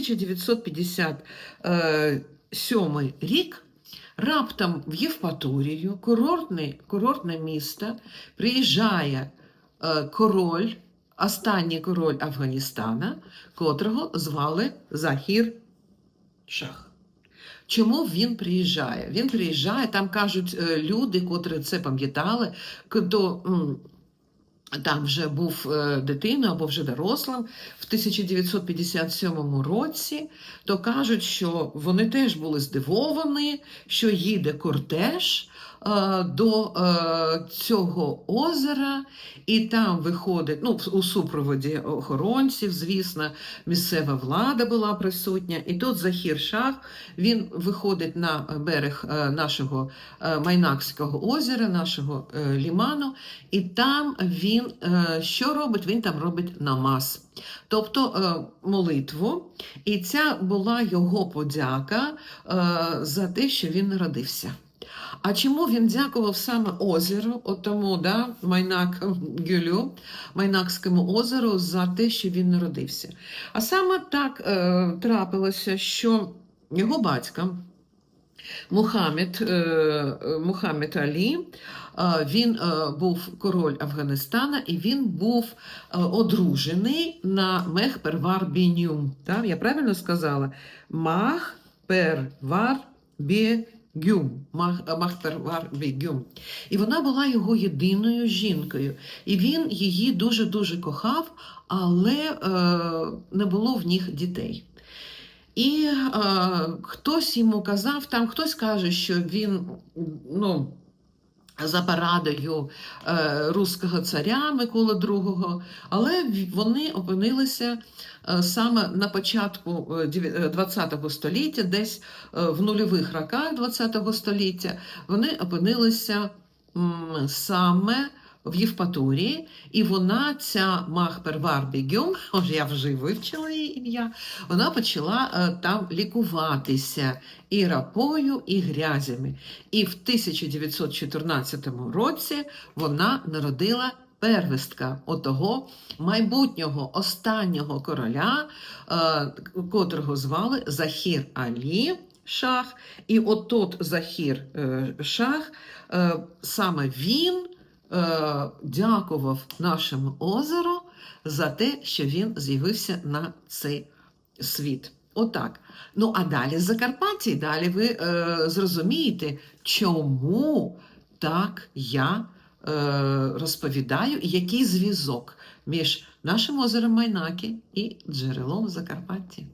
1957 рік раптом в Євпаторію, курортне, курортне місто, приїжджає е, король, останній король Афганістана, котрого звали Захір Шах. Чому він приїжджає? Він приїжджає, там кажуть е, люди, котрі це пам'ятали, м, там вже був е, дитиною або вже дорослим в 1957 році, то кажуть, що вони теж були здивовані, що їде кортеж до е, цього озера, і там виходить ну, у супроводі охоронців, звісно, місцева влада була присутня. І тут Захір Шах він виходить на берег е, нашого е, Майнакського озера, нашого е, ліману, і там він е, що робить? Він там робить намаз, тобто е, молитву. І ця була його подяка е, за те, що він народився. А чому він дякував саме озеру, от тому, да, Майнак Гюлю, Майнакському озеру, за те, що він народився? А саме так е, трапилося, що його батька Мухаммед, е, Мухаммед Алі, е, він е, був король Афганистана і він був е, одружений на Мехпервар Бінюм. Так, я правильно сказала? Махпервар Бігюм. Мах, Махпервар Гюм. І вона була його єдиною жінкою. І він її дуже-дуже кохав, але е, не було в них дітей. І е, хтось йому казав, там хтось каже, що він ну, за парадою е, руського царя Миколи II, але вони опинилися е, саме на початку дев'я- е, ХХ століття, десь в нульових роках ХХ століття, вони опинилися саме в Євпаторії, і вона, ця Махпервар Бігюм, ось я вже вивчила її ім'я, вона почала е, там лікуватися і рапою, і грязями. І в 1914 році вона народила первістка отого майбутнього останнього короля, е, котрого звали Захір Алі. Шах, і отот Захір е, Шах, саме він дякував нашому озеру за те, що він з'явився на цей світ. Отак. Ну а далі з Закарпаття, далі ви е, зрозумієте, чому так я е, розповідаю, і який зв'язок між нашим озером Майнаки і джерелом в Закарпатті.